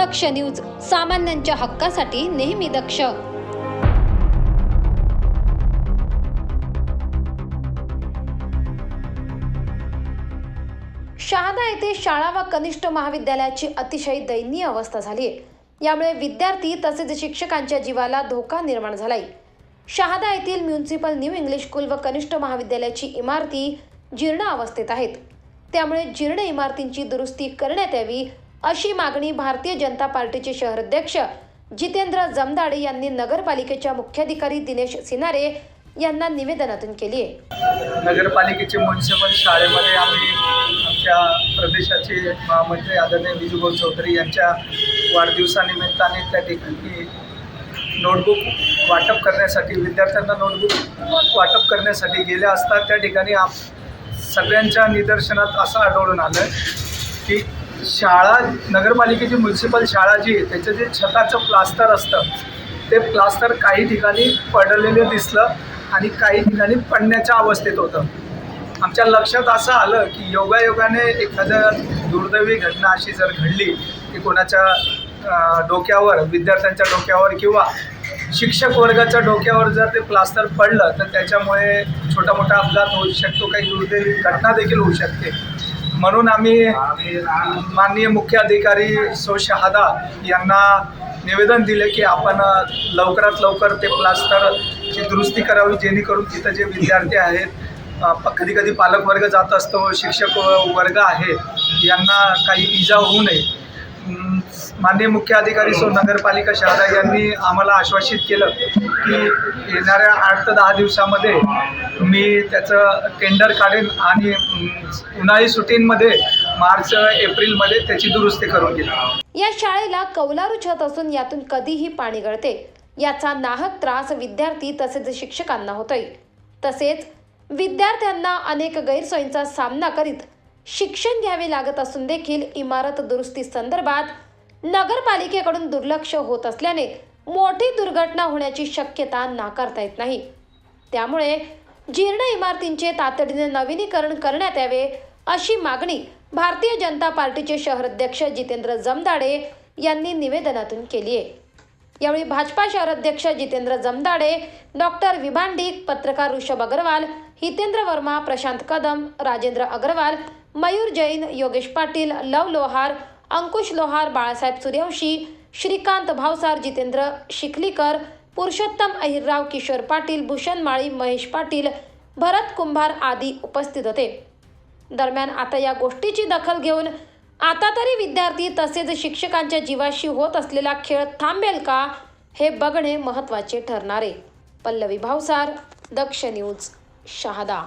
दक्ष news सामान्यांच्या हक्कासाठी नेहमी दक्ष. शहादा येथे शाळा व कनिष्ठ महाविद्यालयाची अतिशय दयनीय अवस्था झाली आहे यामुळे विद्यार्थी तसेच शिक्षकांच्या जीवाला धोका निर्माण झालाय. शहादा येथील म्युन्सिपल न्यू इंग्लिश स्कूल व कनिष्ठ महाविद्यालयाची इमारती जीर्ण अवस्थेत आहेत. त्यामुळे जीर्ण इमारतींची दुरुस्ती करण्यात यावी अशी मागणी भारतीय जनता पार्टीचे शहराध्यक्ष जितेंद्र जमदाडे यांनी नगरपालिकेच्या मुख्याधिकारी दिनेश सिनारे यांना निवेदनातून केली आहे. नगरपालिकेचे म्युन्सिपल शाळेमध्ये आम्ही आमच्या प्रदेशाचे महामंत्री आदरणीय विजूभाऊ चौधरी यांच्या वाढदिवसानिमित्ताने त्या ठिकाणी नोटबुक वाटप करण्यासाठी विद्यार्थ्यांना नोटबुक वाटप करण्यासाठी गेले असता त्या ठिकाणी आप सगळ्यांच्या निदर्शनात असं आढळून आलं की शाळा नगरपालिकेची म्युन्सिपल शाळा जी आहे त्याचं जे छताचं प्लास्टर असतं ते प्लास्टर काही ठिकाणी पडलेलं दिसलं आणि काही ठिकाणी पडण्याच्या अवस्थेत होतं. आमच्या लक्षात असं आलं की योगायोगाने एखादं दुर्दैवी घटना अशी जर घडली की कोणाच्या डोक्यावर विद्यार्थ्यांच्या डोक्यावर किंवा शिक्षक वर्गाच्या डोक्यावर जर ते प्लास्टर पडलं तर त्याच्यामुळे छोटा मोठा अपघात होऊ शकतो काही दुर्दैवी घटना देखील होऊ शकते. म्हणून आम्ही माननीय मुख्य अधिकारी सो शहादा यांना निवेदन दिले की आपण लवकरात लवकर ते प्लास्टरची दुरुस्ती करावी जेणेकरून तिथं जे विद्यार्थी आहेत कधी कधी पालक वर्ग जात असतो शिक्षक वर्ग आहे यांना काही इजा होऊ नये. माननीय मुख्य अधिकारी सो नगरपालिका शहादा यांनी आम्हाला आश्वासित केलं की येणाऱ्या आठ ते दहा दिवसामध्ये मी त्याचं टेंडर काढेन आणि उन्हाळी सुटींमध्ये मार्च एप्रिलमध्ये त्याची दुरुस्ती करून घेईल या शाळेला कौलारू छत असून यातून कधीही पाणी गळते. याचा नाहक त्रास विद्यार्थी तसेच शिक्षकांना होतोय. तसेच विद्यार्थ्यांना अनेक गैरसोयींचा सामना करीत शिक्षण घ्यावे लागत असून देखील इमारत दुरुस्ती संदर्भात नगरपालिकेकडून दुर्लक्ष होत असल्याने मोठी दुर्घटना होण्याची शक्यता नाकारता येत नाही. त्यामुळे जीर्ण इमारतींचे तातडीने नवीनीकरण करण्यात यावे अशी मागणी भारतीय जनता पार्टीचे शहराध्यक्ष जितेंद्र जमदाडे यांनी निवेदनातून केली आहे. यावेळी भाजपा शहराध्यक्ष जितेंद्र जमदाडे डॉक्टर विभांडिक पत्रकार ऋषभ अग्रवाल हितेंद्र वर्मा प्रशांत कदम राजेंद्र अग्रवाल मयूर जैन योगेश पाटील लव लोहार अंकुश लोहार बाळासाहेब सूर्यवंशी श्रीकांत भावसार जितेंद्र शिखलीकर पुरुषोत्तम अहिरराव किशोर पाटील भूषण माळी महेश पाटील भरत कुंभार आदी उपस्थित होते. दरम्यान आता या गोष्टीची दखल घेऊन आता तरी विद्यार्थी तसेच शिक्षकांच्या जीवाशी होत असलेला खेळ थांबेल का हे बघणे महत्त्वाचे ठरणारे पल्लवी भावसार दक्ष न्यूज शहादा.